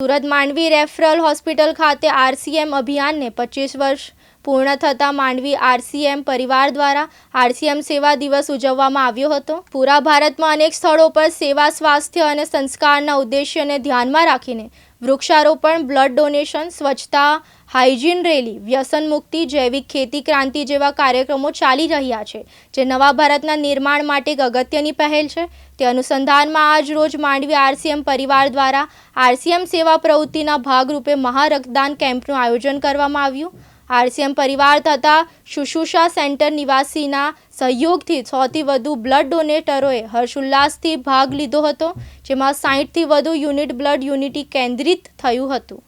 Surat Mandvi referral hospital ખાતે RCM અભિયાનને પચીસ વર્ષ પૂર્ણ થતાં માંડવી આરસીએમ પરિવાર દ્વારા આરસીએમ સેવા દિવસ ઉજવવામાં આવ્યો હતો. પૂરા ભારતમાં અનેક સ્થળો પર સેવા, સ્વાસ્થ્ય અને સંસ્કારના ઉદ્દેશ્યને ધ્યાનમાં રાખીને વૃક્ષારોપણ, બ્લડ ડોનેશન, સ્વચ્છતા, હાઇજીન રેલી, વ્યસન મુક્તિ, જૈવિક ખેતી ક્રાંતિ જેવા કાર્યક્રમો ચાલી રહ્યા છે, જે નવા ભારતના નિર્માણ માટે એક અગત્યની પહેલ છે. તે અનુસંધાનમાં આજ રોજ માંડવી આરસીએમ પરિવાર દ્વારા આરસીએમ સેવા પ્રવૃત્તિના ભાગરૂપે મહારક્તદાન કેમ્પનું આયોજન કરવામાં આવ્યું. આરસીએમ પરિવાર તથા શુશ્રુષા સેન્ટર નિવાસીના સહયોગથી સોથી વધુ બ્લડ ડોનેટરોએ હર્ષોલ્લાસથી ભાગ લીધો હતો, જેમાં સાહીઠથી વધુ યુનિટ બ્લડ યુનિટી કેન્દ્રિત થયું હતું.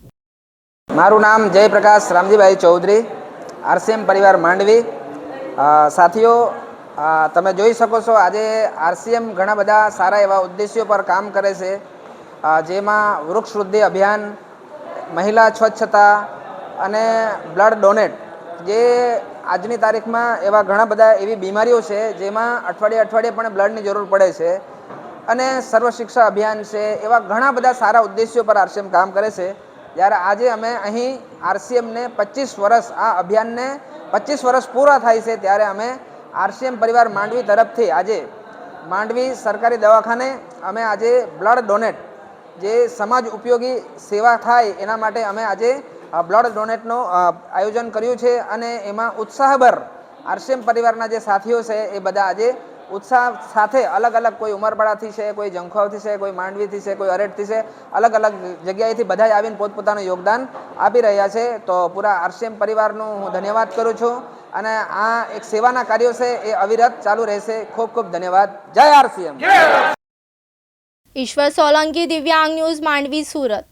મારું નામ જયપ્રકાશ રામજીભાઈ ચૌધરી, આરસીએમ પરિવાર માંડવી. સાથીઓ તમે જોઈ શકો છો આજે આરસીએમ ઘણા બધા સારા એવા ઉદ્દેશ્યો પર કામ કરે છે. જેમાં વૃક્ષ વૃદ્ધિ અભિયાન, મહિલા સ્વચ્છતા અને બ્લડ ડોનેટ, જે આજની તારીખમાં એવા ઘણા બધા એવી બીમારીઓ છે, જેમાં અઠવાડિયે અઠવાડિયે પણ બ્લડની જરૂર પડે છે. અને સર્વ શિક્ષા અભિયાન છે, એવા ઘણા બધા સારા ઉદ્દેશ્યો પર આરસીએમ કામ કરે છે. જ્યારે આજે અમે અહીં આરસીએમને પચીસ વર્ષ, આ અભિયાનને પચીસ વર્ષ પૂરા થાય છે, ત્યારે અમે આરસીએમ પરિવાર માંડવી તરફથી આજે માંડવી સરકારી દવાખાને અમે આજે બ્લડ ડોનેટ, જે સમાજ ઉપયોગી સેવા થાય એના માટે અમે આજે બ્લડ ડોનેટનો આયોજન કર્યું છે અને એમાં ઉત્સાહભર આરસીએમ પરિવારના જે સાથીઓ છે એ બધા આજે ઉત્સાહ સાથે અલગ અલગ કોઈ ઉમરપાડાથી છે કોઈ જંખવાવથી છે કોઈ માંડવીથી છે કોઈ અરેઠથી છે અલગ અલગ જગ્યાએથી બધા આવીને પોતપોતાનું યોગદાન આપી રહ્યા છે. તો પૂરા આરસીએમ પરિવારનું હું ધન્યવાદ કરું છું અને આ એક સેવાના કાર્યો છે એ અવિરત ચાલુ રહેશે. ખૂબ ખૂબ ધન્યવાદ. જય આરસીએમ. ઈશ્વર સોલંકી દિવ્યાંગ ન્યૂઝ માંડવી સુરત.